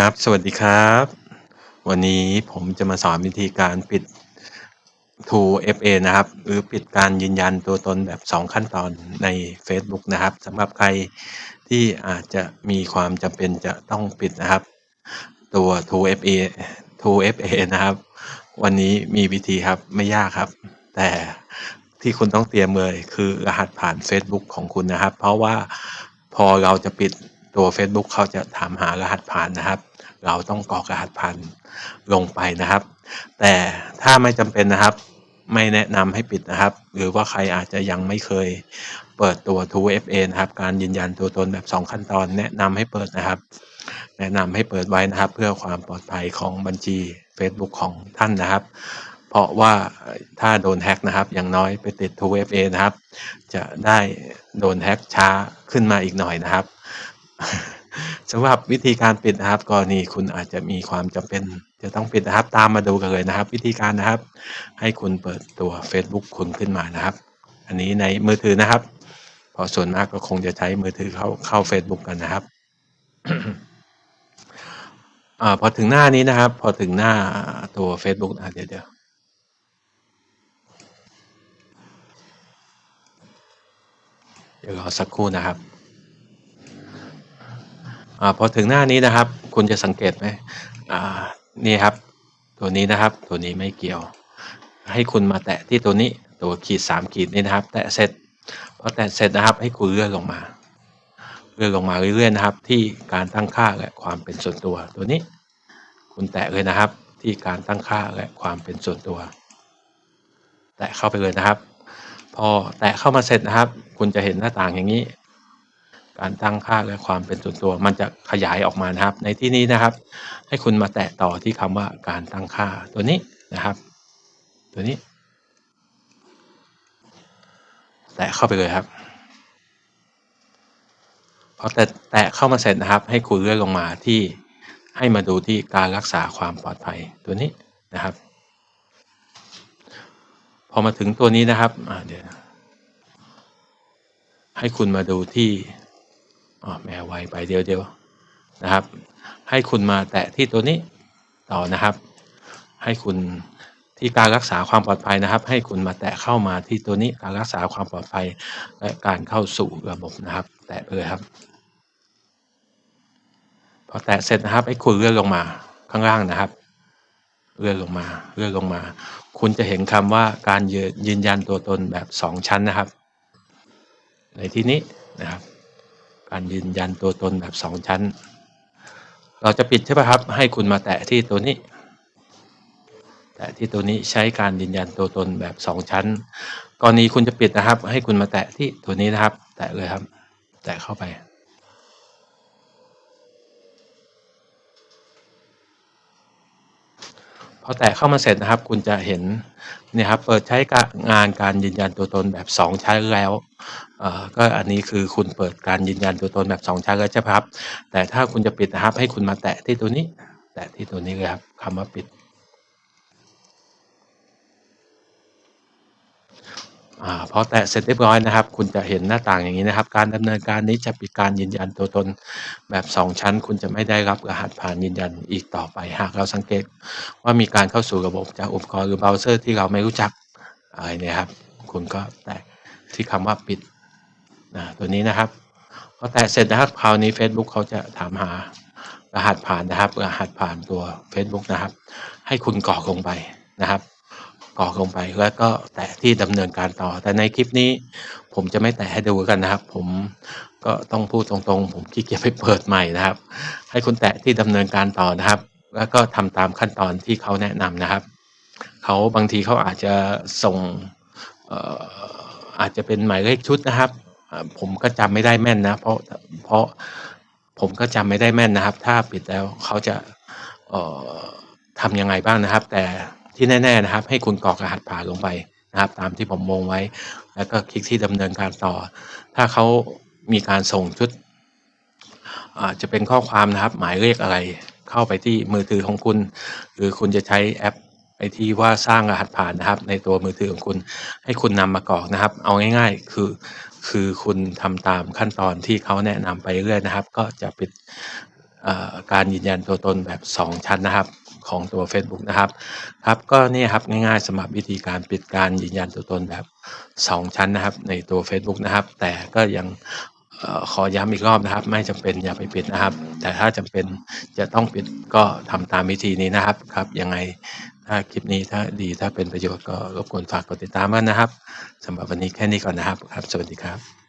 ครับ สวัสดีครับ วันนี้ผมจะมาสอนวิธีการปิด 2FA นะครับ หรือปิดการยืนยันตัวตนแบบ 2 ขั้นตอนในเฟซบุ๊กนะครับสำหรับใครที่อาจจะมีความจำเป็นจะต้องปิดนะครับ ตัว 2FA 2FA นะครับ วันนี้มีวิธีครับไม่ยากครับ แต่ที่คุณต้องเตรียมเลยคือรหัสผ่านเฟซบุ๊กของคุณนะครับ เพราะว่าพอเราจะปิดตัวเฟซบุ๊กเขาจะถามหารหัสผ่านนะครับ เราต้องกรอกรหัสผ่านลงไปนะครับ แต่ถ้าไม่จำเป็นนะครับ ไม่แนะนำให้ปิดนะครับ หรือว่าใครอาจจะยังไม่เคยเปิดตัว 2FA นะครับ การยืนยันตัวตนแบบ 2 ขั้นตอน แนะนำให้เปิดนะครับ แนะนำให้เปิดไว้นะครับ เพื่อความปลอดภัยของบัญชี Facebook ของท่านนะครับ เพราะว่าถ้าโดนแฮ็กนะครับ อย่างน้อยไปติด 2FA นะครับ จะได้โดนแฮ็กช้าขึ้นมาอีกหน่อยนะครับ สำหรับวิธีการปิดนะครับกรณีคุณอาจจะมีความจำเป็น จะต้องปิดนะครับตามมาดูกันเลยนะครับ วิธีการนะครับ ให้คุณเปิดตัว Facebook คุณขึ้นมานะครับ อันนี้ในมือถือนะครับพราะส่วนมากก็คงจะใช้มือถือเข้าเข้า Facebook กันนะครับอาพอถึงหน้านี้นะครับ พอถึงหน้าตัว Facebook อะเดี๋ยวเดี๋ยวเดี๋ยวรอสักครู่นะครับ อพอถึงหน้านี้นะครับ คุณจะสังเกตไหมนี่ครับ ตัวนี้นะครับ ตัวนี้ไม่เกี่ยว ให้คุณมาแตะที่ตัวนี้ ตัวขีดสามขีดนี้นะครับ แตะเสร็จพอแตะเสร็จนะครับ ให้คุณเลื่อนลงมา เลื่อนลงมาเรื่อยๆนะครับ ที่การตั้งค่าและความเป็นส่วนตัว ตัวนี้ คุณแตะเลยนะครับ ที่การตั้งค่าและความเป็นส่วนตัว แตะเข้าไปเลยนะครับ พอแตะเข้ามาเสร็จนะครับ คุณจะเห็นหน้าต่างอย่างนี้ การตั้งค่าและความเป็นส่วนตัว มันจะขยายออกมานะครับ ในที่นี้นะครับ ให้คุณมาแตะต่อที่คำว่าการตั้งค่าตัวนี้นะครับ ตัวนี้ แตะเข้าไปเลยครับพอแตะแตะเข้ามาเสร็จนะครับ ให้คุณเลื่อนลงมาที่ให้มาดูที่การรักษาความปลอดภัยตัวนี้นะครับ พอมาถึงตัวนี้นะครับเดี๋ยวให้คุณมาดูที่ อ๋อแม่ไวไปเดียวเดียวนะครับ ให้คุณมาแตะที่ตัวนี้ต่อนะครับ ให้คุณที่การรักษาความปลอดภัยนะครับ ให้คุณมาแตะเข้ามาที่ตัวนี้การรักษาความปลอดภัยและการเข้าสู่ระบบนะครับ แตะไปเลยครับ พอแตะเสร็จนะครับให้คุณเลื่อนลงมาข้างล่างนะครับ เลื่อนลงมาเลื่อนลงมา คุณจะเห็นคำว่าการยืนยันตัวตนแบบสองชั้นนะครับ ในที่นี้นะครับ การยืนยันตัวตนแบบสองชั้น เราจะปิดใช่ไหมครับ ให้คุณมาแตะที่ตัวนี้ แตะที่ตัวนี้ใช้การยืนยันตัวตนแบบสองชั้น กรณีคุณจะปิดนะครับ ให้คุณมาแตะที่ตัวนี้นะครับ แตะเลยครับ แตะเข้าไป พอแตะเข้ามาเสร็จนะครับ คุณจะเห็นเนี่ยครับเปิดใช้งานการยืนยันตัวตนแบบ 2 ชั้นแล้วก็อันนี้คือคุณเปิดการยืนยันตัวตนแบบ 2 ชั้นแล้วใช่ไหมครับ แต่ถ้าคุณจะปิดนะครับให้คุณมาแตะที่ตัวนี้ แตะที่ตัวนี้เลยครับคำว่าปิด อพอแตะเสร็จเรียบร้อยนะครับ คุณจะเห็นหน้าต่างอย่างนี้นะครับ การดำเนินการนี้จะปิดการยืนยันตัวตนแบบ 2 ชั้น คุณจะไม่ได้รับรหัสผ่านยืนยันอีกต่อไป หากเราสังเกตว่ามีการเข้าสู่ระบบจากอุปกรณ์หรือเบราว์เซอร์ที่เราไม่รู้จักอะไรเนี่ยครับ คุณก็แตะที่คำว่าปิดนะตัวนี้นะครับพอแตะเสร็จนะครับคราวนี้ Facebook เขาจะถามหารหัสผ่านนะครับ รหัสผ่านตัว Facebook นะครับ ให้คุณกรอกลงไปนะครับ กรอกลงไป แล้วก็แตะที่ดำเนินการต่อ แต่ในคลิปนี้ผมจะไม่แตะให้ดูกันนะครับ ผมก็ต้องพูดตรงๆ ผมขี้เกียจไปเปิดใหม่นะครับ ให้คุณแตะที่ดำเนินการต่อนะครับ แล้วก็ทำตามขั้นตอนที่เขาแนะนำนะครับเขาบางทีเขาอาจจะส่งอาจจะเป็นหมายเลขชุดนะครับ ผมก็จำไม่ได้แม่นนะ เพราะเพราะผมก็จำไม่ได้แม่นนะครับ ถ้าปิดแล้วเขาจะทำยังไงบ้างนะครับ แต่ ที่แน่ๆนะครับ ให้คุณกรอกรหัสผ่านลงไปนะครับ ตามที่ผมวงไว้ แล้วก็คลิกที่ดำเนินการต่อ ถ้าเขามีการส่งชุดจะเป็นข้อความนะครับ หมายเลขอะไรเข้าไปที่มือถือของคุณ หรือคุณจะใช้แอปไอที่ว่าสร้างรหัสผ่านนะครับ ในตัวมือถือของคุณ ให้คุณนำมากรอกนะครับ เอาง่าย ๆ คือคือคุณทำตามขั้นตอนที่เขาแนะนำไปเรื่อยนะครับ ก็จะปิดการยืนยันตัวตนแบบ 2 ชั้นนะครับ ของตัว Facebook นะครับครับก็นี่ครับง่ายๆสำหรับวิธีการปิดการยืนยันตัวตนแบบ 2 ชั้นนะครับ ในตัว Facebook นะครับ แต่ก็ยังออขอย้ำอีกรอบนะครับ ไม่จำเป็นอย่าไปปิดนะครับ แต่ถ้าจำเป็นจะต้องปิดก็ทำตามวิธีนี้นะครับครับยังไงถ้าคลิปนี้ถ้าดีถ้าเป็นประโยชน์ก็รบกวนฝากกดติดตามกันนะครับสำหรับวันนี้แค่นี้ก่อนนะครับครับ สวัสดีครับ